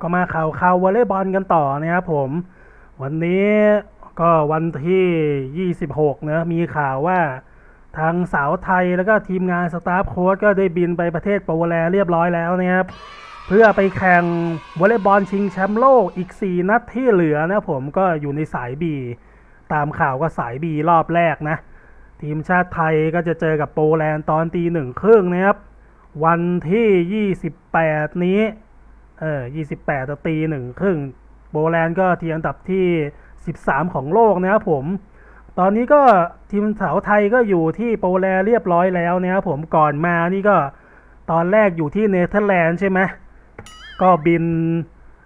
ก็มาข่าวข่าววอลเลย์บอลกันต่อนะครับผม วันนี้ก็วันที่ 26นะมีข่าวว่าทางสาวไทยแล้วก็ทีมงานสตาฟโค้ชก็ได้บินไปประเทศโปแลนด์เรียบร้อยแล้วนะครับ เพื่อไปแข่งวอลเลย์บอลชิงแชมป์โลกอีก 4 นัดที่เหลือนะผมก็อยู่ในสายบีตามข่าวก็สายบีรอบแรกนะ ทีมชาติไทยก็จะเจอกับโปแลนด์ตอนตีหนึ่งครึ่งนะครับ วันที่ 28 นี้ เออ28ตตีหนึ่งครึ่ง โปแลนด์ก็ทีอันดับที่ 13 ของโลกนะครับผม ตอนนี้ก็ทีมสาวไทยก็อยู่ที่โปแลนด์เรียบร้อยแล้วนะครับผม ก่อนมานี่ก็ตอนแรกอยู่ที่เนเธอร์แลนด์ใช่ไหม ก็บิน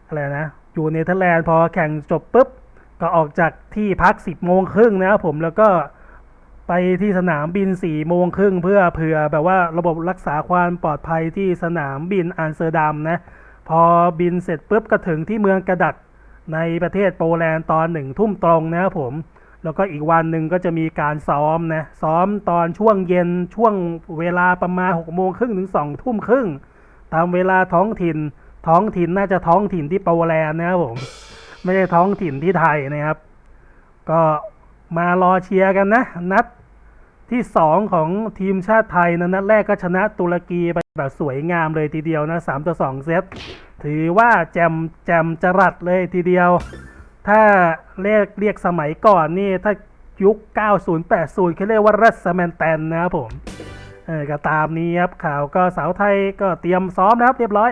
อะไรนะ อยู่เนเธอร์แลนด์พอแข่งจบปุ๊บ ก็ออกจากที่พัก 10 โมงครึ่งนะครับผม แล้วก็ไปที่สนามบิน4โมงครึ่งเพื่อเผื่อแบบว่าระบบรักษาความปลอดภัยที่สนามบินอัมสเตอร์ดัมนะ พอบินเสร็จปุ๊บก็ถึงที่เมืองกระดัดในประเทศโปแลนด์ตอนหนึ่งทุ่มตรงนะครับผม แล้วก็อีกวันหนึ่งก็จะมีการซ้อมนะ ซ้อมตอนช่วงเย็นช่วงเวลาประมาณ6โมงครึ่งถึง2ทุ่มครึ่งตามเวลาท้องถิ่น ท้องถิ่นน่าจะท้องถิ่นที่โปแลนด์นะครับผม ไม่ใช่ท้องถิ่นที่ไทยนะครับ ก็มารอเชียร์กันนะ นัดที่สองของทีมชาติไทยนะนัดแรกก็ชนะตุรกีไปแบบสวยงามเลยทีเดียวนะ3ต่อ2เซต ถือว่าแจมแจมจรัดเลยทีเดียว ถ้าเรียกเรียกสมัยก่อนนี่ถ้ายุค 90 80เขาเรียกว่ารัสแมนแตนนะครับผม เออก็ตามนี้ครับข่าวก็สาวไทยก็เตรียมซ้อมนะครับเรียบร้อย